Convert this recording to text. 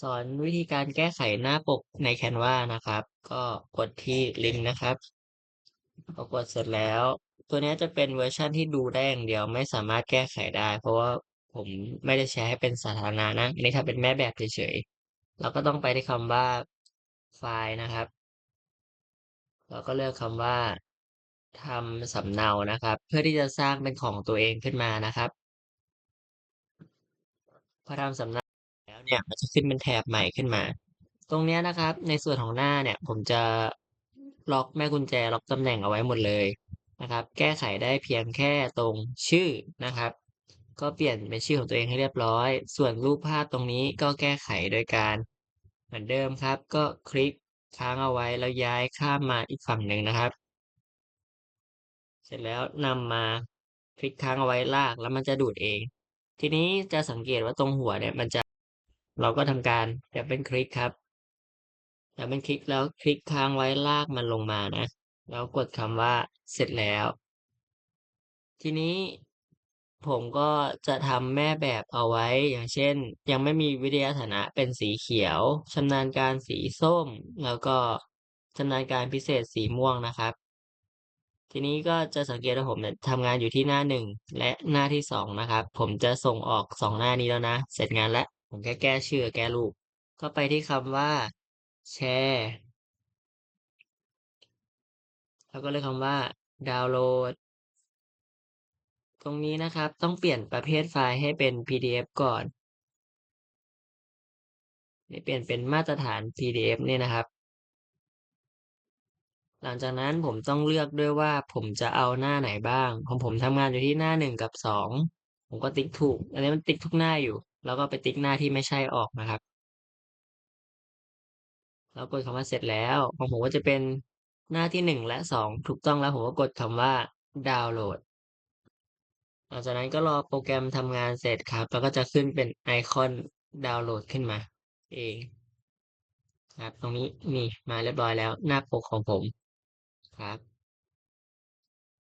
สอนวิธีการแก้ไขหน้าปกใน Canva นะครับ ก็กดที่ลิงก์นะครับพอกดเสร็จแล้ว ตัวนี้จะเป็นเวอร์ชันที่ดูได้อย่างเดียวไม่สามารถแก้ไขได้ เพราะว่าผมไม่ได้แชร์ให้เป็นสาธารณะนะอันนี้ถ้าเป็นแม่แบบเฉยๆเราก็ต้องไปที่คำว่าไฟล์นะครับ เราก็เลือกคำว่าทำสำเนานะครับ เพื่อที่จะสร้างเป็นของตัวเองขึ้นมานะครับพอทำสำเนา เนี่ยมันจะขึ้นเป็นแถบใหม่ขึ้นมา ตรงเนี้ยนะครับ ในส่วนของหน้าเนี่ย ผมจะล็อกแม่กุญแจล็อกตำแหน่งเอาไว้หมดเลยนะครับ แก้ไขได้เพียงแค่ตรงชื่อนะครับ ก็เปลี่ยนเป็นชื่อของตัวเองให้เรียบร้อย ส่วนรูปภาพตรงนี้ก็แก้ไขโดยการเหมือนเดิมครับ ก็คลิกค้างเอาไว้แล้วย้ายข้ามมาอีกฝั่งหนึ่งนะครับ เสร็จแล้วนำมาคลิกค้างเอาไว้ลากแล้วมันจะดูดเอง ทีนี้จะสังเกตว่าตรงหัวเนี่ยมันจะ เราก็ทำการดับเบิลคลิกครับดับเบิลคลิกแล้วคลิกค้างไว้ลากมันลงมานะ แล้วกดคำว่าเสร็จแล้ว ทีนี้ผมก็จะทำแม่แบบเอาไว้อย่างเช่น ยังไม่มีวิทยาฐานะเป็นสีเขียวชำนาญการสีส้ม แล้วก็ชำนาญการพิเศษสีม่วงนะครับ ทีนี้ก็จะสังเกตว่าผมเนี่ยทำงานอยู่ที่หน้าหนึ่งและหน้าที่สองนะครับ ผมจะส่งออกสองหน้านี้แล้วนะ เสร็จงานแล้ว ผมแค่แก้ชื่อแก้รูป ก็ไปที่คำว่า แชร์แล้วก็เลือกคำว่า ดาวน์โหลด ตรงนี้นะครับต้องเปลี่ยนประเภทไฟล์ให้เป็น PDF ก่อนนี่เปลี่ยนเป็นมาตรฐาน PDF นี่นะครับ หลังจากนั้นผมต้องเลือกด้วยว่าผมจะเอาหน้าไหนบ้างของผมทำงานอยู่ที่หน้าหนึ่งกับสองผมก็ติ๊กถูก อันนี้มันติ๊กทุกหน้าอยู่ แล้วก็ไปติ๊กหน้าที่ไม่ใช่ออกนะครับ แล้วกดคำว่าเสร็จแล้วของผมก็จะเป็นหน้าที่หนึ่งและสองถูกต้องแล้วผมก็กดคำว่าดาวน์โหลดหลังจากนั้นก็รอโปรแกรมทำงานเสร็จครับ แล้วก็จะขึ้นเป็นไอคอนดาวน์โหลดขึ้นมา เองครับ ตรงนี้นี่มาเรียบร้อยแล้วหน้าปกของผมครับ